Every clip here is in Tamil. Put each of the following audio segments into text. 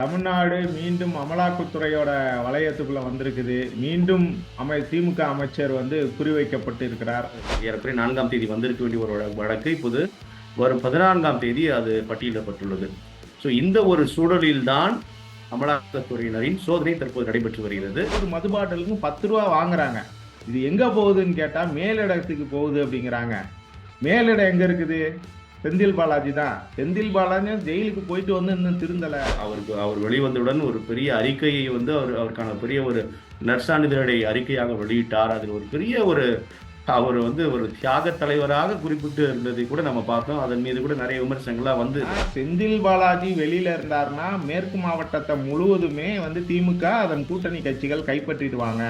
தமிழ்நாடு மீண்டும் அமலாக்கத்துறையோட வளையத்துக்குள்ள வந்திருக்குது. மீண்டும் அமை திமுக அமைச்சர் வந்து குறிவைக்கப்பட்டு இருக்கிறார் ஏறக்குறைய நான்காம் தேதி வந்திருக்க வேண்டிய ஒரு வழ- வழக்கு. இப்போது வரும் பதினான்காம் தேதி அது பட்டியலிடப்பட்டுள்ளது. ஸோ இந்த ஒரு சூழலில்தான் அமலாக்கத்துறையினரின் சோதனை தற்போது நடைபெற்று வருகிறது. ஒரு மது பாட்டிலுக்கு பத்து ரூபா வாங்குறாங்க. இது எங்க போகுதுன்னு கேட்டா மேலிடத்துக்கு போகுது அப்படிங்கிறாங்க. மேலிடம் எங்க இருக்குது? செந்தில் பாலாஜி தான். செந்தில் பாலாஜி ஜெயிலுக்கு போயிட்டு வந்து இன்னும் திருந்தல. அவருக்கு அவர் வெளிவந்தவுடன் ஒரு பெரிய அறிக்கையை வந்து அவர் அவருக்கான பெரிய ஒரு நற்சான்றிதழை அறிக்கையாக வெளியிட்டார். அதில் ஒரு பெரிய ஒரு அவர் வந்து ஒரு தியாக தலைவராக குறிப்பிட்டு இருந்ததை கூட நம்ம பார்த்தோம். அதன் மீது கூட நிறைய விமர்சனங்கள்லாம் வந்து செந்தில் பாலாஜி வெளியில இருந்தாருன்னா மேற்கு மாவட்டத்தை முழுவதுமே வந்து திமுக அதன் கூட்டணி கட்சிகள் கைப்பற்றிடுவாங்க.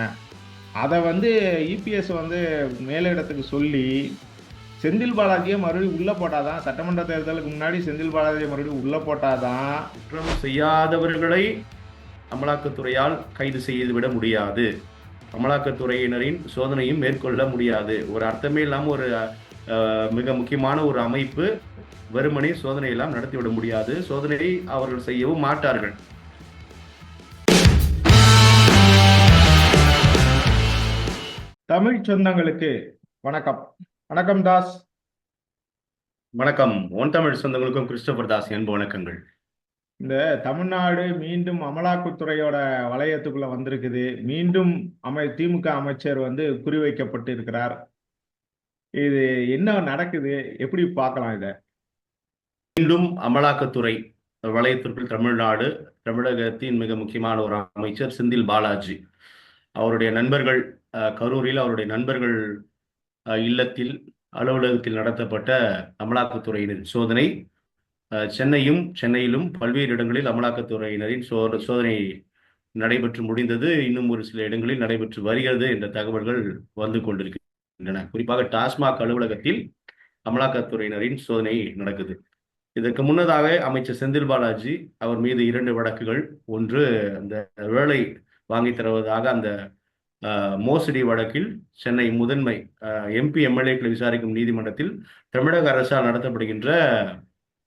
அதை வந்து இபிஎஸ் வந்து மேலிடத்துக்கு சொல்லி செந்தில் பாலாஜியை மறுபடியும் உள்ள போட்டாதான் சட்டமன்ற தேர்தலுக்கு முன்னாடி செந்தில் பாலாஜியை மறுபடியும் உள்ள போட்டாதான் குற்றம் செய்யாதவர்களை அமலாக்கத்துறையால் கைது செய்து விட முடியாது. அமலாக்கத்துறையினரின் சோதனையும் மேற்கொள்ள முடியாது. ஒரு அர்த்தமே இல்லாமல் ஒரு மிக முக்கியமான ஒரு அமைப்பு வெறுமனே சோதனை எல்லாம் நடத்திவிட முடியாது. சோதனையை அவர்கள் செய்யவும் மாட்டார்கள். தமிழ் சொந்தங்களுக்கு வணக்கம். வணக்கம் தாஸ். வணக்கம். ஒன் தமிழ் சொந்தங்களுக்கும் கிறிஸ்டோபர் தாஸ் என்ப வணக்கங்கள். இந்த தமிழ்நாடு மீண்டும் அமலாக்கத்துறையோட வளையத்துக்குள்ள வந்திருக்குது. மீண்டும் அமை திமுக அமைச்சர் வந்து குறிவைக்கப்பட்டு இருக்கிறார் இது என்ன நடக்குது? எப்படி பார்க்கலாம் இதை? மீண்டும் அமலாக்கத்துறை வலயத்திற்குள் தமிழ்நாடு தமிழகத்தின் மிக முக்கியமான ஒரு அமைச்சர் செந்தில் பாலாஜி. அவருடைய நண்பர்கள் கரூரில் அவருடைய நண்பர்கள் இல்லத்தில் அலுவலகத்தில் நடத்தப்பட்ட அமலாக்கத்துறையினர் சோதனை சென்னையும் சென்னையிலும் பல்வேறு இடங்களில் அமலாக்கத்துறையினரின் சோ சோதனை நடைபெற்று முடிந்தது. இன்னும் ஒரு சில இடங்களில் நடைபெற்று வருகிறது என்ற தகவல்கள் வந்து கொண்டிருக்கின்றன. குறிப்பாக டாஸ்மாக் அலுவலகத்தில் அமலாக்கத்துறையினரின் சோதனை நடக்குது. இதற்கு முன்னதாக அமைச்சர் செந்தில் பாலாஜி அவர் மீது இரண்டு வழக்குகள். ஒன்று அந்த வேலை வாங்கி தருவதாக அந்த மோசடி வழக்கில் சென்னை முதன்மை எம்பி எம்எல்ஏக்களை விசாரிக்கும் நீதிமன்றத்தில் தமிழக அரசால் நடத்தப்படுகின்ற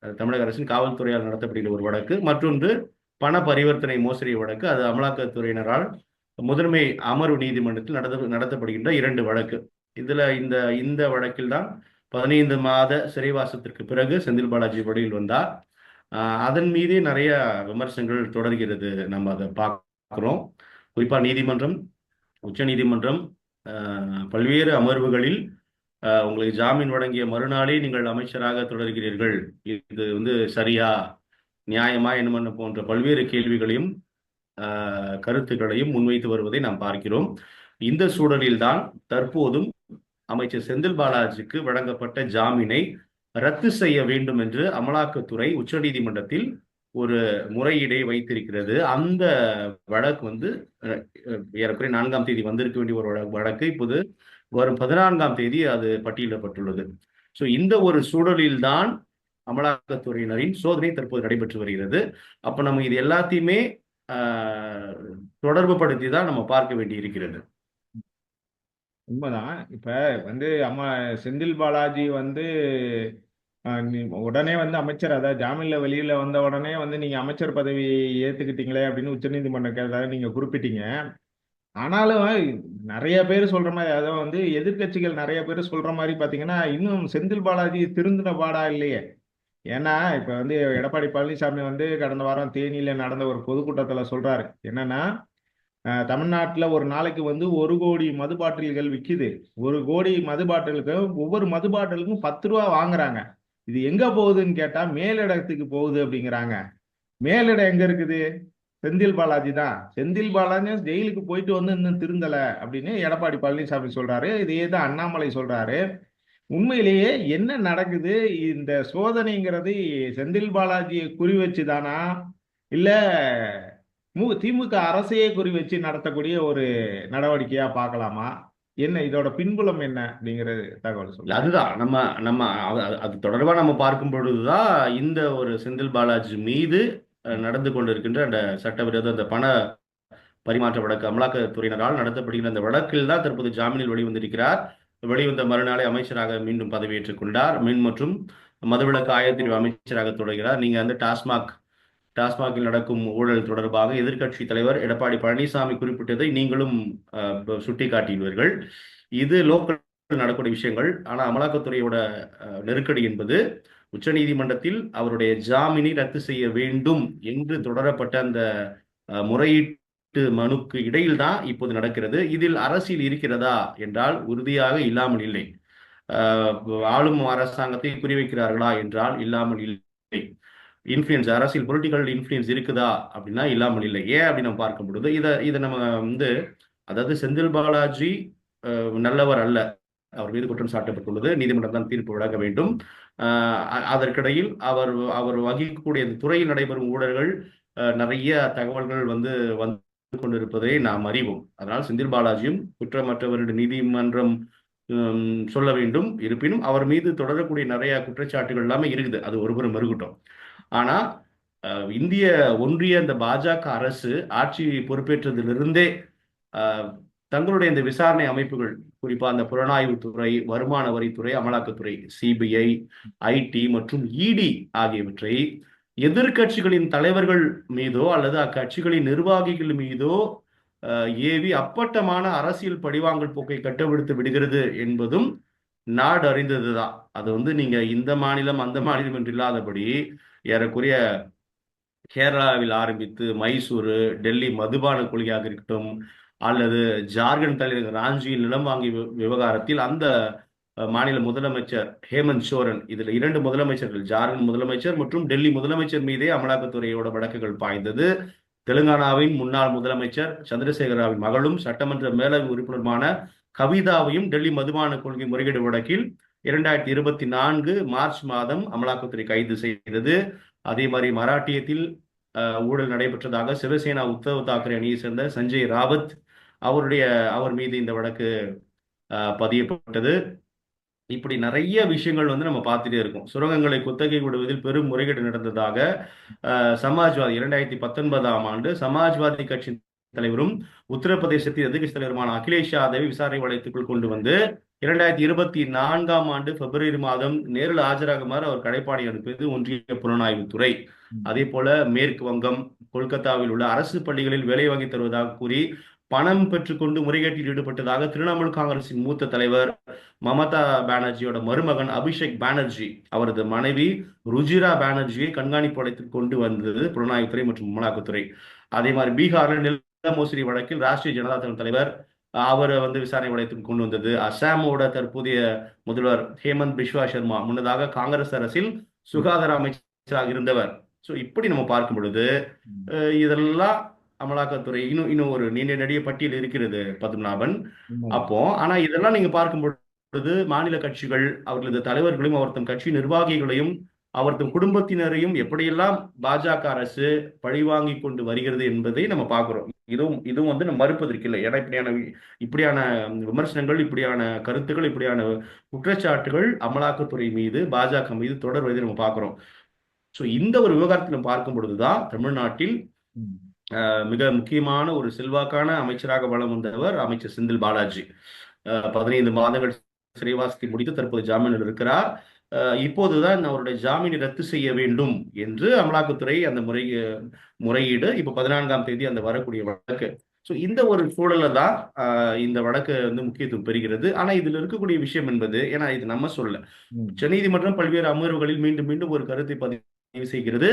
தமிழக அரசின் காவல்துறையால் நடத்தப்படுகின்ற ஒரு வழக்கு. மற்றொன்று பண பரிவர்த்தனை மோசடி வழக்கு. அது அமலாக்கத்துறையினரால் முதன்மை அமர்வு நீதிமன்றத்தில் நடத்த நடத்தப்படுகின்ற இரண்டு வழக்கு. இதுல இந்த இந்த வழக்கில் தான் பதினைந்து மாத சிறைவாசத்திற்கு பிறகு செந்தில் பாலாஜி வழியில் வந்தார். அதன் மீதே நிறைய விமர்சனங்கள் தொடர்கிறது. நம்ம அதை பார்க்குறோம். குறிப்பா நீதிமன்றம் உச்சநீதிமன்றம் பல்வேறு அமர்வுகளில் உங்களுக்கு ஜாமீன் வழங்கிய மறுநாளே நீங்கள் அமைச்சராக தொடர்கிறீர்கள். இது வந்து சரியா நியாயமா என்ன போன்ற பல்வேறு கேள்விகளையும் கருத்துக்களையும் முன்வைத்து வருவதை நாம் பார்க்கிறோம். இந்த சூழலில்தான் தற்போதும் அமைச்சர் செந்தில் பாலாஜிக்கு வழங்கப்பட்ட ஜாமீனை ரத்து செய்ய வேண்டும் என்று அமலாக்கத்துறை உச்சநீதிமன்றத்தில் ஒரு முறையீடை வைத்திருக்கிறது. அந்த வழக்கு வந்து ஏறக்குறைய நான்காம் தேதி வந்திருக்க வேண்டிய ஒரு வழக்கு. இப்போது வரும் பதினான்காம் தேதி அது பட்டியலிடப்பட்டுள்ளது. ஸோ இந்த ஒரு சூழலில்தான் அமலாக்கத்துறையினரின் சோதனை தற்போது நடைபெற்று வருகிறது. அப்போ நம்ம இது எல்லாத்தையுமே ஆஹ், தொடர்பு படுத்தி தான் நம்ம பார்க்க வேண்டி இருக்கிறது உண்மைதான். இப்ப வந்து அம்மா செந்தில் பாலாஜி வந்து உடனே வந்து அமைச்சர் அதாவது ஜாமீன்ல வெளியில வந்த உடனே வந்து நீங்க அமைச்சர் பதவி ஏத்துக்கிட்டீங்களே அப்படின்னு உச்சநீதிமன்றம் கேட்டதாக நீங்க குறிப்பிட்டீங்க. ஆனாலும் நிறைய பேர் சொல்ற மாதிரி அதாவது வந்து எதிர்க்கட்சிகள் நிறைய பேர் சொல்ற மாதிரி பாத்தீங்கன்னா இன்னும் செந்தில் பாலாஜி திருந்தின பாடா இல்லையே. ஏன்னா இப்ப வந்து எடப்பாடி பழனிசாமி வந்து கடந்த வாரம் தேனியில நடந்த ஒரு பொதுக்கூட்டத்துல சொல்றாரு. என்னன்னா தமிழ்நாட்டில் ஒரு நாளைக்கு வந்து ஒரு கோடி மது பாட்டில்கள் விற்கிது ஒரு கோடி மது பாட்டிலுக்கு ஒவ்வொரு மது பாட்டிலுக்கும் பத்து ரூபா வாங்குறாங்க. இது எங்க போகுதுன்னு கேட்டா மேலிடத்துக்கு போகுது அப்படிங்கிறாங்க. மேலிடம் எங்க இருக்குது? செந்தில் பாலாஜி தான். செந்தில் பாலாஜி ஜெயிலுக்கு போயிட்டு வந்து இன்னும் திருந்தல அப்படின்னு எடப்பாடி பழனிசாமி சொல்றாரு. இதையே தான் அண்ணாமலை சொல்றாரு. உண்மையிலேயே என்ன நடக்குது? இந்த சோதனைங்கிறது செந்தில் பாலாஜியை குறி வச்சுதானா இல்ல மு திமுக அரசையே குறி வச்சு நடத்தக்கூடிய ஒரு நடவடிக்கையா பார்க்கலாமா? என்ன இதோட பின்புலம் என்ன அப்படிங்கிறது தகவல் இல்ல, சொல்லுங்க அதுதான். நம்ம நம்ம அது தொடர்பாக நம்ம பார்க்கும் பொழுதுதான் இந்த ஒரு செந்தில் பாலாஜி மீது நடந்து கொண்டிருக்கின்ற அந்த சட்டவிரோத அந்த பண பரிமாற்ற வழக்கு அமலாக்கத்துறையினரால் நடத்தப்படுகின்ற அந்த வழக்கில் தான் தற்போது ஜாமீனில் வெளிவந்திருக்கிறார். வெளிவந்த மறுநாளே அமைச்சராக மீண்டும் பதவியேற்றுக் கொண்டார். மின் மற்றும் மதுவிலக்கு ஆயத்திரிவு அமைச்சராக தொடர்கிறார். நீங்க வந்து டாஸ்மாக் டாஸ்மாகில் நடக்கும் ஊழல் தொடர்பாக எதிர்க்கட்சி தலைவர் எடப்பாடி பழனிசாமி குறிப்பிட்டதை நீங்களும் அஹ், சுட்டிக்காட்டியுள்ளீர்கள் இது லோக்கல் நடக்கூடிய விஷயங்கள். ஆனா அமலாக்கத்துறையோட நெருக்கடி என்பது உச்சநீதிமன்றத்தில் அவருடைய ஜாமீனை ரத்து செய்ய வேண்டும் என்று தொடரப்பட்ட அந்த முறையீட்டு மனுக்கு இடையில் தான் இப்போது நடக்கிறது. இதில் அரசியல் இருக்கிறதா என்றால் உறுதியாக இல்லாமல் இல்லை. ஆளும் அரசாங்கத்தை குறிவைக்கிறார்களா என்றால் இல்லாமல் இல்லை. இன்ஃப்ளூயன்ஸ் அரசியல் பொலிட்டிக்கல் இன்ஃப்ளூயன்ஸ் இருக்குதா? அப்படின்னா இல்லாமல் இல்லை. ஏன் அப்படி நம்ம பார்க்கும் பொழுது இதை இதை நம்ம வந்து அதாவது செந்தில் பாலாஜி நல்லவர் அல்ல. அவர் மீது குற்றம் சாட்டப்பட்டுள்ளது. நீதிமன்றம் தான் தீர்ப்பு வழங்க வேண்டும். அதற்கிடையில் அவர் அவர் வகிக்கக்கூடிய அந்த துறையில் நடைபெறும் ஊழல்கள் நிறைய தகவல்கள் வந்து வந்து கொண்டிருப்பதை நாம் அறிவோம். அதனால் செந்தில் பாலாஜியும் குற்றமற்றவருடைய நீதிமன்றம் சொல்ல வேண்டும். இருப்பினும் அவர் மீது தொடரக்கூடிய நிறைய குற்றச்சாட்டுகள் எல்லாமே இருக்குது. அது ஒருபுறம் இருக்கட்டும் ஆனா அஹ், இந்திய ஒன்றிய அந்த பாஜக அரசு ஆட்சி பொறுப்பேற்றதிலிருந்தே தங்களுடைய இந்த விசாரணை அமைப்புகள் குறிப்பா அந்த புலனாய்வுத்துறை வருமான வரித்துறை அமலாக்கத்துறை சிபிஐ ஐடி மற்றும் இடி ஆகியவற்றை எதிர்க்கட்சிகளின் தலைவர்கள் மீதோ அல்லது அக்கட்சிகளின் நிர்வாகிகள் மீதோ அஹ், ஏவி அப்பட்டமான அரசியல் படிவாங்கல் போக்கை கட்டவிழ்த்து விடுகிறது என்பதும் நாடு அறிந்ததுதான் அது வந்து நீங்க இந்த மாநிலம் அந்த மாநிலம் என்று இல்லாதபடி ஏறக்குறைய கேரளாவில் ஆரம்பித்து மைசூரு டெல்லி மதுபான கொள்கையாக இருக்கட்டும் அல்லது ஜார்க்கண்ட் தலைநகர் ராஞ்சியில் நிலம் வாங்கி விவ- விவகாரத்தில் அந்த மாநில முதலமைச்சர் ஹேமந்த் சோரன் இதில் இரண்டு முதலமைச்சர்கள் ஜார்க்கண்ட் முதலமைச்சர் மற்றும் டெல்லி முதலமைச்சர் மீதே அமலாக்கத்துறையோட வழக்குகள் பாய்ந்தது. தெலுங்கானாவின் முன்னாள் முதலமைச்சர் சந்திரசேகராவின் மகளும் சட்டமன்ற மேலவை உறுப்பினருமான கவிதாவையும் டெல்லி மதுபான கொள்கை முறைகேடு வழக்கில் இரண்டாயிரத்தி இருபத்தி நான்கு மார்ச் மாதம் அமலாக்கத்துறை கைது செய்தது. அதே மாதிரி மராட்டியத்தில் ஊழல் நடைபெற்றதாக சிவசேனா உத்தவ் தாக்கரே அணியை சேர்ந்த சஞ்சய் ராவத் அவருடைய அவர் மீது இந்த வழக்கு பதியப்பட்டது. இப்படி நிறைய விஷயங்கள் வந்து நம்ம பார்த்துட்டே இருக்கோம். சுரங்கங்களை குத்தகை விடுவதில் பெரும் முறைகேடு நடந்ததாக சமாஜ்வாதி இரண்டாயிரத்தி பத்தொன்பதாம் ஆண்டு சமாஜ்வாதி கட்சி தலைவரும் உத்தரப்பிரதேசத்தின் எதிர்க்கட்சி தலைவருமான அகிலேஷ் யாதவை விசாரணை வளையத்துக்குள் கொண்டு வந்து இரண்டாயிரத்தி இருபத்தி நான்காம் ஆண்டு பிப்ரவரி மாதம் நேரில் ஆஜராகுமாறு அவர் கடைப்பாடி அனுப்பியது ஒன்றிய புலனாய்வுத்துறை அதே போல மேற்கு வங்கம் கொல்கத்தாவில் உள்ள அரசு பள்ளிகளில் வேலை வாங்கி தருவதாக கூறி பணம் பெற்றுக்கொண்டு முறைகேட்டில் ஈடுபட்டதாக திரிணாமுல் காங்கிரசின் மூத்த தலைவர் மமதா பானர்ஜியோட மருமகன் அபிஷேக் பானர்ஜி அவரது மனைவி ருஜிரா பானர்ஜியை கண்காணிப்பு வளையத்தில் கொண்டு வந்தது புலனாய்வுத்துறை மற்றும் அமலாக்கத்துறை. அதே மாதிரி பீகாரில் மோசடி வழக்கில் ராஷ்டிரிய ஜனதா தளம் தலைவர் அவரை வந்து விசாரணை வளையத்துக்கு கொண்டு வந்தது. அசாமோட தற்போதைய முதல்வர் ஹேமந்த் பிஸ்வா சர்மா முன்னதாக காங்கிரஸ் அரசில் சுகாதார அமைச்சராக இருந்தவர். ஸோ இப்படி நம்ம பார்க்கும் பொழுது இதெல்லாம் அமலாக்கத்துறை இன்னும் இன்னும் ஒரு நீண்ட நெடிய பட்டியல் இருக்கிறது பத்மநாபன். அப்போ ஆனா இதெல்லாம் நீங்க பார்க்கும் பொழுது மாநில கட்சிகள் அவர்களது தலைவர்களையும் அவர்தம் கட்சி நிர்வாகிகளையும் அவர்தம் குடும்பத்தினரையும் எப்படியெல்லாம் பாஜக அரசு பழிவாங்கி கொண்டு வருகிறது என்பதை நம்ம பார்க்கிறோம். இதுவும் இதுவும் வந்து நம்ம மறுப்பதற்கு இல்லை. ஏன்னா இப்படியான இப்படியான விமர்சனங்கள் இப்படியான கருத்துக்கள் இப்படியான குற்றச்சாட்டுகள் அமலாக்கத்துறை மீது பாஜக மீது தொடர்வதை நம்ம பார்க்கிறோம். ஸோ இந்த ஒரு விவகாரத்தில் நம்ம பார்க்கும் பொழுதுதான் தமிழ்நாட்டில் மிக முக்கியமான ஒரு செல்வாக்கான அமைச்சராக வலம் வந்தவர் அமைச்சர் செந்தில் பாலாஜி. பதினைந்து மாதங்கள் சிறைவாசத்தை முடித்து தற்போது ஜாமீனில் இருக்கிறார். இப்போதுதான் அவருடைய ஜாமீனை ரத்து செய்ய வேண்டும் என்று அமலாக்கத்துறை அந்த முறை முறையீடு இப்போ பதினான்காம் தேதி அந்த வரக்கூடிய வழக்கு. ஸோ இந்த ஒரு சூழல்ல தான் இந்த வழக்கு வந்து முக்கியத்துவம் பெறுகிறது. ஆனா இதுல இருக்கக்கூடிய விஷயம் என்பது ஏன்னா இது நம்ம சொல்ல உச்சநீதிமன்றம் பல்வேறு அமர்வுகளில் மீண்டும் மீண்டும் ஒரு கருத்தை பதிவு செய்கிறது.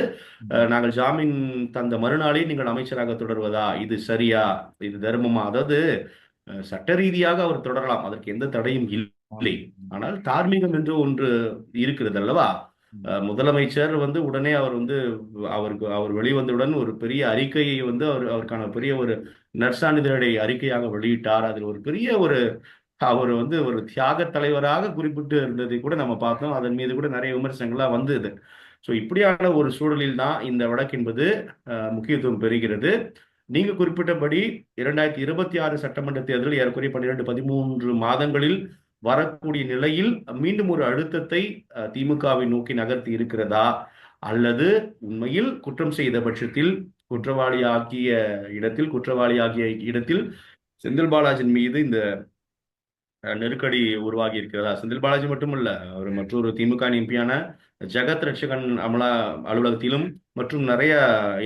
நாங்கள் ஜாமீன் தந்த மறுநாளே நீங்கள் அமைச்சராக தொடர்வதா? இது சரியா? இது தர்மமா? அதாவது சட்ட ரீதியாக அவர் தொடரலாம். அதற்கு எந்த தடையும் இல்லை. ஆனால் தார்மீகம் என்று ஒன்று இருக்கிறது அல்லவா? முதலமைச்சர் வந்து உடனே அவர் வந்து அவருக்கு அவர் வெளிவந்தவுடன் ஒரு பெரிய அறிக்கையை வந்து அவர் அவருக்கான பெரிய ஒரு நற்சான்றிதழை அறிக்கையாக வெளியிட்டார். அதில் ஒரு பெரிய ஒரு அவர் வந்து ஒரு தியாக தலைவராக குறிப்பிட்டு இருந்ததை கூட நம்ம பார்த்தோம். அதன் மீது கூட நிறைய விமர்சனங்கள்லாம் வந்தது. ஸோ இப்படியான ஒரு சூழலில் தான் இந்த வழக்கு என்பது முக்கியத்துவம் பெறுகிறது. நீங்க குறிப்பிட்டபடி இரண்டாயிரத்தி இருபத்தி ஆறு சட்டமன்ற தேர்தல் ஏறக்குறைய பன்னிரெண்டு பதிமூன்று மாதங்களில் வரக்கூடிய நிலையில் மீண்டும் ஒரு அழுத்தத்தை திமுகவை நோக்கி நகர்த்தி இருக்கிறதா? அல்லது உண்மையில் குற்றம் செய்த பட்சத்தில் குற்றவாளியாக்கிய இடத்தில் குற்றவாளியாகிய இடத்தில் செந்தில் பாலாஜின் மீது இந்த நெருக்கடி உருவாகி இருக்கிறதா? செந்தில் பாலாஜி மட்டுமல்ல அவர் மற்றொரு திமுக எம்பியான ஜெகத் ரட்சகன் அமலா அலுவலகத்திலும் மற்றும் நிறைய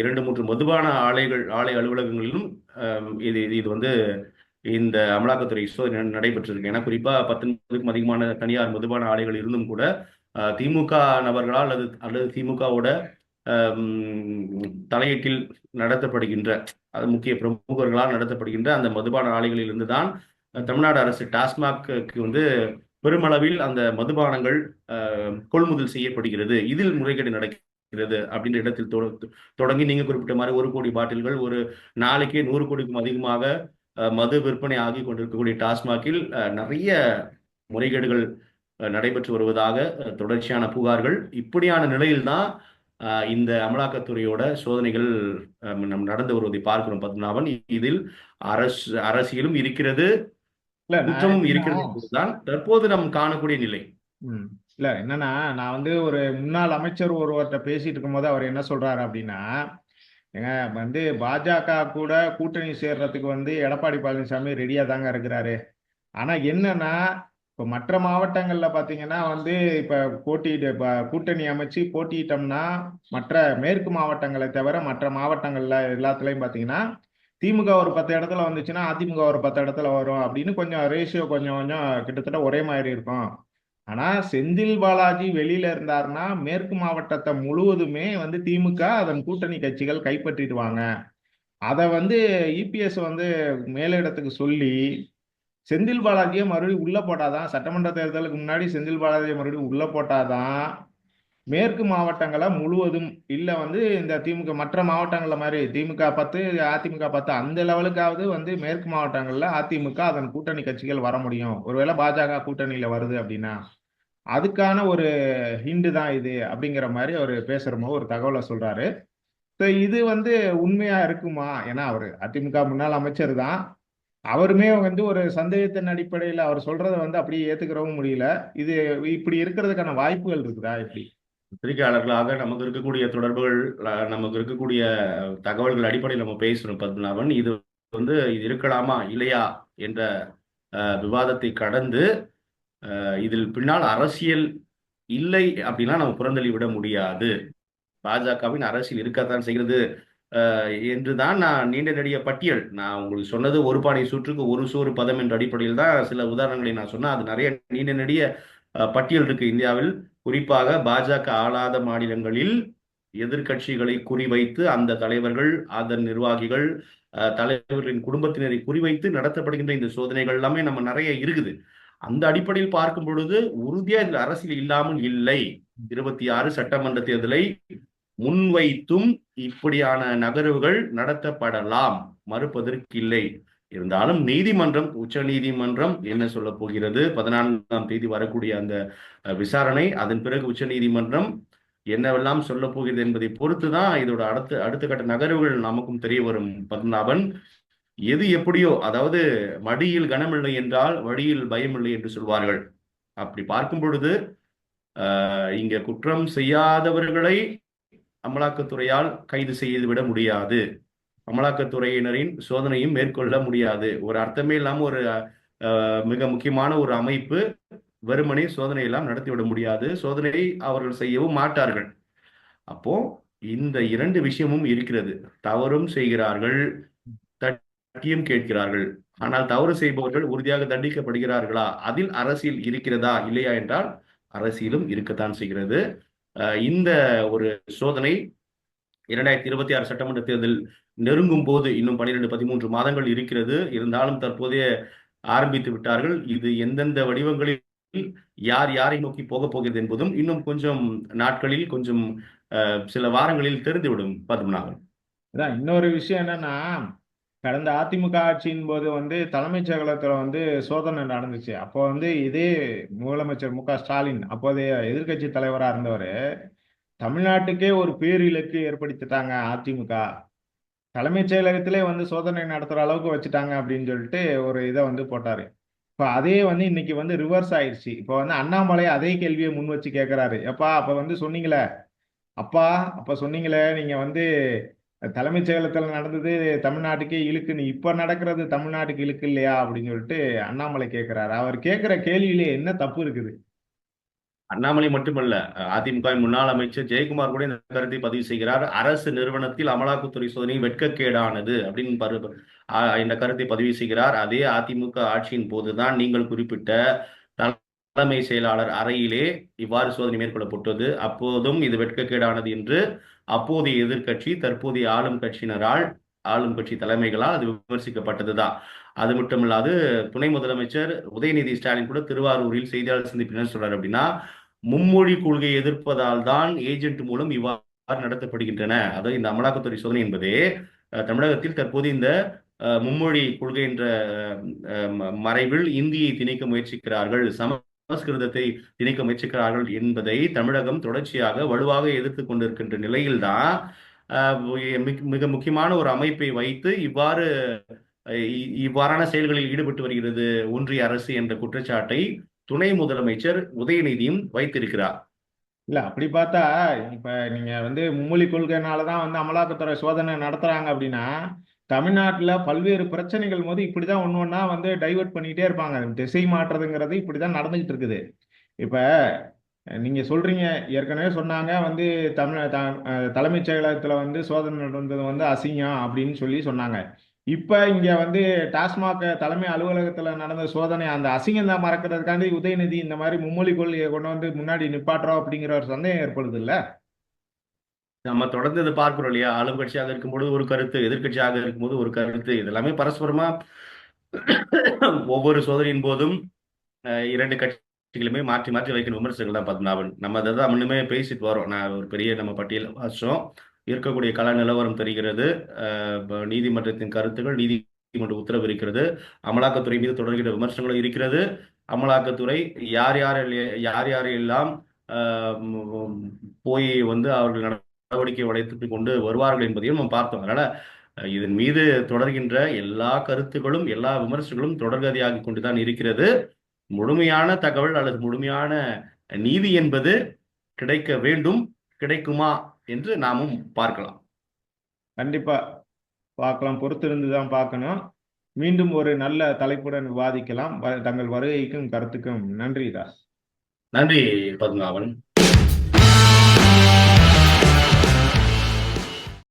இரண்டு மூன்று மதுபான ஆலைகள் ஆலை அலுவலகங்களிலும் இது இது வந்து இந்த அமலாக்கத்துறை சோதனை நடைபெற்றிருக்கு. ஏன்னா குறிப்பா பத்தொன்பதுக்கும் அதிகமான தனியார் மதுபான ஆலைகள் இருந்தும் கூட திமுக நபர்களால் அல்லது அல்லது திமுகவோட தலையீட்டில் நடத்தப்படுகின்ற அது முக்கிய பிரமுகர்களால் நடத்தப்படுகின்ற அந்த மதுபான ஆலைகளில் இருந்து தான் தமிழ்நாடு அரசு டாஸ்மாக்கு வந்து பெருமளவில் அந்த மதுபானங்கள் கொள்முதல் செய்யப்படுகிறது. இதில் முறைகேடு நடக்கிறது அப்படின்ற இடத்தில் தொட- தொடங்கி நீங்க குறிப்பிட்ட மாதிரி ஒரு கோடி பாட்டில்கள் ஒரு நாளைக்கே நூறு கோடிக்கும் அதிகமாக மது விற்பனை ஆகி கொண்டிருக்கக்கூடிய டாஸ்மாகில் நிறைய முறைகேடுகள் நடைபெற்று வருவதாக தொடர்ச்சியான புகார்கள். இப்படியான நிலையில்தான் இந்த அமலாக்கத்துறையோட சோதனைகள் நம்ம நடந்து வருவதை பார்க்கிறோம் பத்மநாபன். இதில் அரசு அரசியலும் இருக்கிறது குற்றமும் இருக்கிறது என்பதுதான் தற்போது நாம் காணக்கூடிய நிலை. இல்ல என்னன்னா நான் வந்து ஒரு முன்னாள் அமைச்சர் ஒருவர்கிட்ட பேசிட்டு இருக்கும்போது அவர் என்ன சொல்றாரு அப்படின்னா ஏங்க வந்து பாஜக கூட கூட்டணி சேர்றதுக்கு வந்து எடப்பாடி பழனிசாமி ரெடியா தாங்க இருக்கிறாரு. ஆனா என்னன்னா இப்ப மற்ற மாவட்டங்கள்ல பாத்தீங்கன்னா வந்து இப்ப போட்டியிட்டு இப்ப கூட்டணி அமைச்சு போட்டியிட்டோம்னா மற்ற மேற்கு மாவட்டங்களை தவிர மற்ற மாவட்டங்கள்ல எல்லாத்துலயும் பாத்தீங்கன்னா திமுக ஒரு பத்து இடத்துல வந்துச்சுன்னா அதிமுக ஒரு பத்து இடத்துல வரும் அப்படின்னு கொஞ்சம் ரேஷியோ கொஞ்சம் கொஞ்சம் கிட்டத்தட்ட ஒரே மாதிரி இருக்கும். ஆனா செந்தில் பாலாஜி வெளியில இருந்தாருன்னா மேற்கு மாவட்டத்தை முழுவதுமே வந்து திமுக அதன் கூட்டணி கட்சிகள் கைப்பற்றிடுவாங்க. அதை வந்து இபிஎஸ் வந்து மேலிடத்துக்கு சொல்லி செந்தில் பாலாஜியை மறுபடியும் உள்ள போட்டாதான் சட்டமன்ற தேர்தலுக்கு முன்னாடி செந்தில் பாலாஜியை மறுபடியும் உள்ள போட்டாதான் மேற்கு மாவட்டங்களை முழுவதும் இல்லை வந்து இந்த திமுக மற்ற மாவட்டங்களில் மாதிரி திமுக பத்து அதிமுக பத்து அந்த லெவலுக்காவது வந்து மேற்கு மாவட்டங்களில் அதிமுக அதன் கூட்டணி கட்சிகள் வர முடியும். ஒருவேளை பாஜக கூட்டணியில் வருது அப்படின்னா அதுக்கான ஒரு ஹிண்டு தான் இது அப்படிங்கிற மாதிரி அவர் பேசுறமோ ஒரு தகவலை சொல்கிறாரு ஸோ இது வந்து உண்மையாக இருக்குமா? ஏன்னா அவர் அதிமுக முன்னாள் அமைச்சர் தான். அவருமே வந்து ஒரு சந்தேகத்தின் அடிப்படையில் அவர் சொல்றதை வந்து அப்படியே ஏத்துக்கிறவும் முடியல. இது இப்படி இருக்கிறதுக்கான வாய்ப்புகள் இருக்குதா எப்படி பத்திரிகையாளர்களாக நமக்கு இருக்கக்கூடிய தொடர்புகள் நமக்கு இருக்கக்கூடிய தகவல்கள் அடிப்படையில் நம்ம பேசுறோம் பத்மநாபன். இது வந்து இது இருக்கலாமா இல்லையா என்ற விவாதத்தை கடந்து இதில் பின்னால் அரசியல் இல்லை அப்படின்னா நம்ம புறந்தள்ளி விட முடியாது. பாஜகவின் அரசியல் இருக்கத்தான் செய்கிறது. என்று என்றுதான் நான் நீண்ட நெடிய பட்டியல். நான் உங்களுக்கு சொன்னது ஒரு பானை சுற்றுக்கு ஒரு சோறு பதம் என்ற அடிப்படையில் தான் சில உதாரணங்களை நான் சொன்னேன். அது நிறைய நீண்ட நெடிய பட்டியல் இருக்கு இந்தியாவில். குறிப்பாக பாஜக ஆளாத மாநிலங்களில் எதிர்க்கட்சிகளை குறிவைத்து அந்த தலைவர்கள் அதன் நிர்வாகிகள் தலைவர்களின் குடும்பத்தினரை குறிவைத்து நடத்தப்படுகின்ற இந்த சோதனைகள் எல்லாமே நம்ம நிறைய இருக்குது. அந்த அடிப்படையில் பார்க்கும் பொழுது உறுதியா இந்த அரசியல் இல்லாமல் இல்லை. இருபத்தி ஆறு சட்டமன்ற தேர்தலை முன்வைத்தும் இப்படியான நகர்வுகள் நடத்தப்படலாம். மறுப்பதற்கு இல்லை. இருந்தாலும் நீதிமன்றம் உச்ச நீதிமன்றம் என்ன சொல்ல போகிறது? பதினான்காம் தேதி வரக்கூடிய அந்த விசாரணை அதன் பிறகு உச்ச நீதிமன்றம் என்னவெல்லாம் சொல்ல போகிறது என்பதை பொறுத்து தான் இதோட அடுத்த அடுத்த கட்ட நகர்வுகள் நமக்கும் தெரிய வரும். பத்மநாபன் எது எப்படியோ அதாவது மடியில் கனமில்லை என்றால் வழியில் பயமில்லை என்று சொல்வார்கள். அப்படி பார்க்கும் பொழுது ஆஹ், இங்க குற்றம் செய்யாதவர்களை அமலாக்கத்துறையால் கைது செய்து விட முடியாது. அமலாக்கத்துறையினரின் சோதனையும் மேற்கொள்ள முடியாது. ஒரு அர்த்தமே இல்லாம ஒரு மிக முக்கியமான ஒரு அமைப்பு வெறுமனே சோதனை எல்லாம் நடத்திவிட முடியாது. சோதனையை அவர்கள் செய்யவும் மாட்டார்கள். அப்போ இந்த இரண்டு விஷயமும் இருக்கிறது. தவறும் செய்கிறார்கள் தட்டியும் கேட்கிறார்கள். ஆனால் தவறு செய்பவர்கள் உறுதியாக தண்டிக்கப்படுகிறார்களா? அதில் அரசியல் இருக்கிறதா? இல்லையா என்றால் அரசியலும் இருக்கத்தான் செய்கிறது. அஹ் இந்த ஒரு சோதனை இரண்டாயிரத்தி இருபத்தி ஆறு சட்டமன்ற தேர்தல் நெருங்கும் போது இன்னும் பன்னிரெண்டு பதிமூன்று மாதங்கள் இருக்கிறது. இருந்தாலும் தற்போதைய ஆரம்பித்து விட்டார்கள். இது எந்தெந்த வடிவங்களில் யார் யாரை நோக்கி போக போகிறது என்பதும் இன்னும் கொஞ்சம் நாட்களில் கொஞ்சம் அஹ், சில வாரங்களில் தெரிந்துவிடும் பத்மநாபன். அதான் இன்னொரு விஷயம் என்னன்னா கடந்த அதிமுக ஆட்சியின் போது வந்து தலைமைச் செயலகத்துல வந்து சோதனை நடந்துச்சு. அப்போ வந்து இதே முதலமைச்சர் மு க ஸ்டாலின் அப்போதைய எதிர்க்கட்சி தலைவரா இருந்தவர் தமிழ்நாட்டுக்கே ஒரு பேரிழக்கு ஏற்படுத்திட்டாங்க அதிமுக. தலைமைச் செயலகத்திலே வந்து சோதனை நடத்துற அளவுக்கு வச்சுட்டாங்க அப்படின்னு சொல்லிட்டு ஒரு இதை வந்து போட்டாரு. இப்போ அதே வந்து இன்னைக்கு வந்து ரிவர்ஸ் ஆயிடுச்சு. இப்போ வந்து அண்ணாமலை அதே கேள்வியை முன் வச்சு கேட்குறாரு எப்பா அப்ப வந்து சொன்னீங்களே? அப்பா அப்ப சொன்னீங்களே? நீங்க வந்து தலைமைச் செயலகத்தில் நடந்தது தமிழ்நாட்டுக்கே இழுக்குன்னு இப்போ நடக்கிறது தமிழ்நாட்டுக்கு இழுக்கு இல்லையா? அப்படின்னு சொல்லிட்டு அண்ணாமலை கேட்கிறாரு அவர் கேட்குற கேள்வியிலே என்ன தப்பு இருக்குது? அண்ணாமலை மட்டுமல்ல அதிமுக முன்னாள் அமைச்சர் ஜெயக்குமார் கூட இந்த கருத்தை பதிவு செய்கிறார். அரசு நிறுவனத்தில் அமலாக்கத்துறை சோதனை வெட்கக்கேடானது அப்படின்னு பரு- இந்த கருத்தை பதிவு செய்கிறார். அதே அதிமுக ஆட்சியின் போதுதான் நீங்கள் குறிப்பிட்ட தலைமை செயலாளர் அறையிலே இவ்வாறு சோதனை மேற்கொள்ளப்பட்டது. அப்போதும் இது வெட்கக்கேடானது என்று அப்போதைய எதிர்க்கட்சி தற்போதைய ஆளும் கட்சியினரால் ஆளும் கட்சி தலைமைகளால் அது விமர்சிக்கப்பட்டதுதான். அது மட்டுமில்லாது துணை முதலமைச்சர் உதயநிதி ஸ்டாலின் கூட திருவாரூரில் செய்தியாளர் சந்திப்பில் என்ன சொல்றாரு அப்படின்னா மும்மொழி கொள்கையை எதிர்ப்பதால் தான் ஏஜென்ட் மூலம் இவ்வாறு நடத்தப்படுகின்றன. அதாவது இந்த அமலாக்கத்துறை சோதனை என்பது அஹ், தமிழகத்தில் தற்போது இந்த மும்மொழி கொள்கை என்ற அஹ், மறைவில் இந்தியை திணிக்க முயற்சிக்கிறார்கள் சமஸ்கிருதத்தை திணிக்க முயற்சிக்கிறார்கள் என்பதை தமிழகம் தொடர்ச்சியாக வலுவாக எதிர்த்து கொண்டிருக்கின்ற நிலையில்தான் மிக- முக்கியமான ஒரு அமைப்பை வைத்து இவ்வாறு இ- இவ்வாறான செயல்களில் ஈடுபட்டு வருகிறது ஒன்றிய அரசு என்ற குற்றச்சாட்டை துணை முதலமைச்சர் உதயநிதியும் வைத்திருக்கிறார். இல்ல அப்படி பார்த்தா இப்ப நீங்க வந்து மும்மொழி கொள்கைனாலதான் வந்து அமலாக்கத்துறை சோதனை நடத்துறாங்க அப்படின்னா தமிழ்நாட்டுல பல்வேறு பிரச்சனைகள் போது இப்படிதான் ஒன்று ஒன்றா வந்து டைவர்ட் பண்ணிட்டே இருப்பாங்க. திசை மாற்றுறதுங்கிறது இப்படிதான் நடந்துகிட்டு இருக்குது. இப்ப நீங்க சொல்றீங்க. ஏற்கனவே சொன்னாங்க. வந்து தமிழ் தலைமைச் செயலகத்துல வந்து சோதனை நடந்தது வந்து அசிங்கம் அப்படின்னு சொல்லி சொன்னாங்க. இப்ப இங்க வந்து டாஸ்மாக் தலைமை அலுவலகத்துல நடந்த சோதனை அந்த அசிங்கம் தான் மறக்கிறதுக்காண்டி உதயநிதி இந்த மாதிரி மும்மொழி கொள்கையை கொண்டு வந்து முன்னாடி நிப்பாட்டுறோம் அப்படிங்கிற ஒரு சந்தேகம் ஏற்படுது இல்ல? நம்ம தொடர்ந்து இதை பார்க்கிறோம் இல்லையா? ஆளும் கட்சியாக இருக்கும்போது ஒரு கருத்து எதிர்க்கட்சியாக இருக்கும்போது ஒரு கருத்து. இதெல்லாமே பரஸ்பரமா ஒவ்வொரு சோதனையின் போதும் இரண்டு கட்சி கட்சிகளுமே மாற்றி மாற்றி வைக்கிற விமர்சனங்கள் தான் பத்மநாபன் நம்ம அதை தான் முன்னுமே பேசிட்டு வரோம். நான் ஒரு பெரிய நம்ம பட்டியல் வாசம் இருக்கக்கூடிய கள நிலவரம் தெரிகிறது. நீதிமன்றத்தின் கருத்துக்கள் நீதிமன்ற உத்தரவு இருக்கிறது. அமலாக்கத்துறை மீது தொடர்கிற விமர்சனங்களும் இருக்கிறது. அமலாக்கத்துறை யார் யார் யார் யாரெல்லாம் போய் வந்து அவர்கள் நடவடிக்கை வளையத்துக்கு கொண்டு வருவார்கள் என்பதையும் நம்ம பார்த்தோம். அதனால இதன் மீது தொடர்கின்ற எல்லா கருத்துக்களும் எல்லா விமர்சனங்களும் தொடர்கதையாகி கொண்டுதான் இருக்கிறது. முழுமையான தகவல் அல்லது முழுமையான நீதி என்பது கிடைக்க வேண்டும் கிடைக்குமா என்று நாமும் பார்க்கலாம். கண்டிப்பா பார்க்கலாம். பொறுத்திருந்து தான் பார்க்கணும். மீண்டும் ஒரு நல்ல தலைப்புடன் விவாதிக்கலாம். தங்கள் வருகைக்கும் கருத்துக்கும். நன்றி தாஸ். நன்றி பத்மநாபன்.